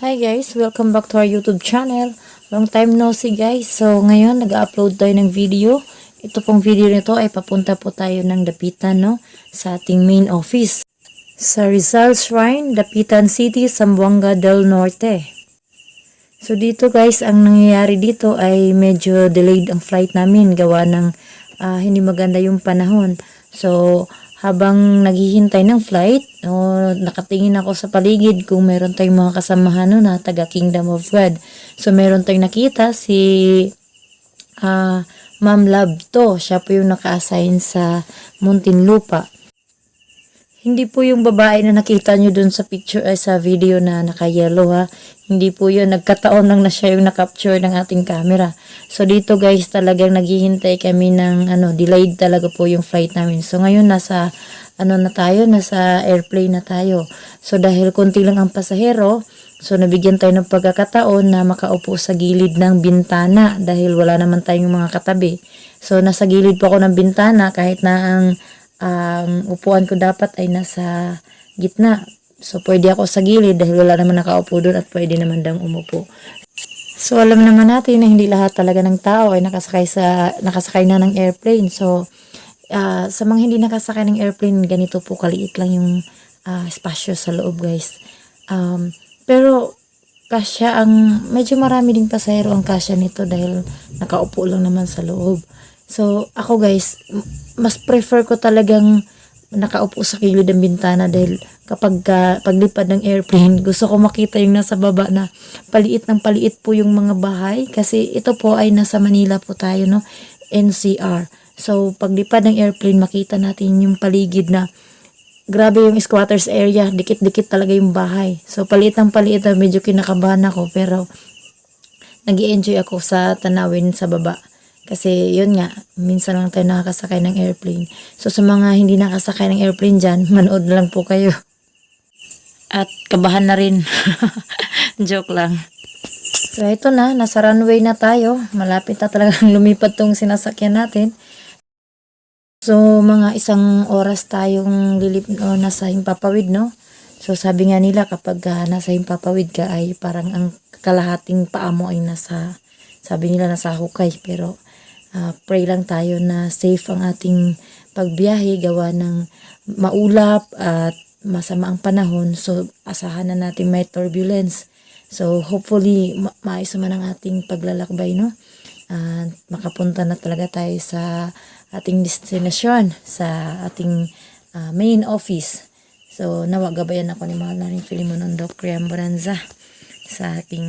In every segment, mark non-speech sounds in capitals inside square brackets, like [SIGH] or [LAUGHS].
Hi guys, welcome back to our YouTube channel. Long time no see guys. So ngayon nag-upload tayo ng video. Ito pong video nito ay papunta po tayo ng Dapitan no sa ating main office. Sa Rizal Shrine, Dapitan City, Zamboanga del Norte. So dito guys, ang nangyayari dito ay medyo delayed ang flight namin gawa ng ah, hindi maganda yung panahon. So habang naghihintay ng flight, o nakatingin ako sa paligid kung meron tayong mga kasamahan no, na taga Kingdom of God. So meron tayong nakita si ah, Ma'am Love. Siya po yung naka-assign sa Muntinlupa. Hindi po yung babae na nakita nyo dun sa picture ay sa video na naka-yellow ha. Hindi po yun. Nagkataon lang na siya yung na-capture ng ating camera. So dito guys talagang naghihintay kami ng ano, delayed talaga po yung flight namin. So ngayon nasa ano na tayo, nasa airplane na tayo. So dahil konti lang ang pasahero, so nabigyan tayo ng pagkakataon na makaupo sa gilid ng bintana dahil wala naman tayong mga katabi. So nasa gilid po ako ng bintana kahit na ang ang upuan ko dapat ay nasa gitna. So, pwede ako sa gilid dahil wala naman nakaupo doon at pwede naman dang umupo. So, alam naman natin na hindi lahat talaga ng tao ay nakasakay sa nakasakay na ng airplane. So, ah, sa mga hindi nakasakay ng airplane, ganito po kaliit lang yung ah, espasyo sa loob, guys. Um, pero, kasya ang, medyo marami ding pasahero ang kasya nito dahil nakaupo lang naman sa loob. So, ako guys, mas prefer ko talagang nakaupo sa kilid ng bintana dahil kapag ah, paglipad ng airplane, [LAUGHS] gusto ko makita yung nasa baba na paliit ng paliit po yung mga bahay kasi ito po ay nasa Manila po tayo, no? NCR. So, paglipad ng airplane, makita natin yung paligid na grabe yung squatters area, dikit-dikit talaga yung bahay. So, paliit ng paliit, ah, medyo kinakabahan ako pero nag enjoy ako sa tanawin sa baba. Kasi yun nga, minsan lang tayo nakakasakay ng airplane. So sa mga hindi nakasakay ng airplane dyan, [LAUGHS] manood lang po kayo. At kabahan na rin. [LAUGHS] Joke lang. So ito na, nasa runway na tayo. Malapit na talagang [LAUGHS] lumipad tong sinasakyan natin. So mga isang oras tayong lilip o nasa himpapawid, no? So sabi nga nila kapag ah, nasa himpapawid ka ay parang ang kalahating paa mo ay nasa sabi nila nasa hukay pero ah, pray lang tayo na safe ang ating pagbiyahe gawa ng maulap at masama ang panahon. So asahan na natin may turbulence. So hopefully ma- maayos naman ang ating paglalakbay no? At makapunta na talaga tayo sa ating destinasyon sa ating ah, main office. So nawa gabayan ako ni mahal na rin Filimon Ondo Kriam Bonanza sa ating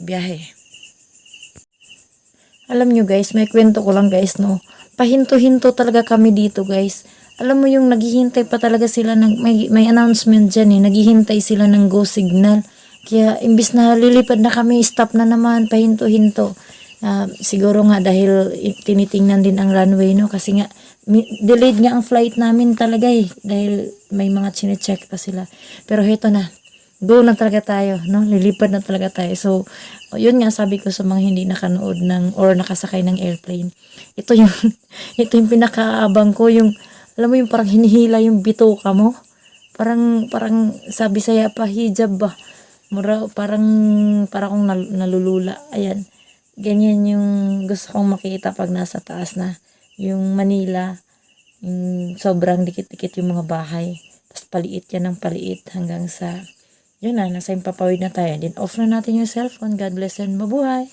biyahe alam nyo guys, may kwento ko lang guys, no. Pahinto-hinto talaga kami dito guys. Alam mo yung naghihintay pa talaga sila ng, may, may announcement dyan eh, naghihintay sila ng go signal. Kaya imbis na lilipad na kami, stop na naman, pahinto-hinto. Ah, siguro nga dahil tinitingnan din ang runway, no? Kasi nga, delayed nga ang flight namin talaga eh. Dahil may mga chinecheck pa sila. Pero heto na, go na talaga tayo, no? Lilipad na talaga tayo. So, yun nga sabi ko sa mga hindi nakanood ng or nakasakay ng airplane. Ito yung [LAUGHS] ito yung pinakaabang ko yung alam mo yung parang hinihila yung bituka mo. Parang parang sabi saya pa hijab ba. Mura, parang akong nal- nalulula. Ayan. Ganyan yung gusto kong makita pag nasa taas na. Yung Manila, yung sobrang dikit-dikit yung mga bahay. Tapos paliit yan ng paliit hanggang sa yun na, nasa impapawid na tayo. Then off na natin yung cellphone. God bless and mabuhay.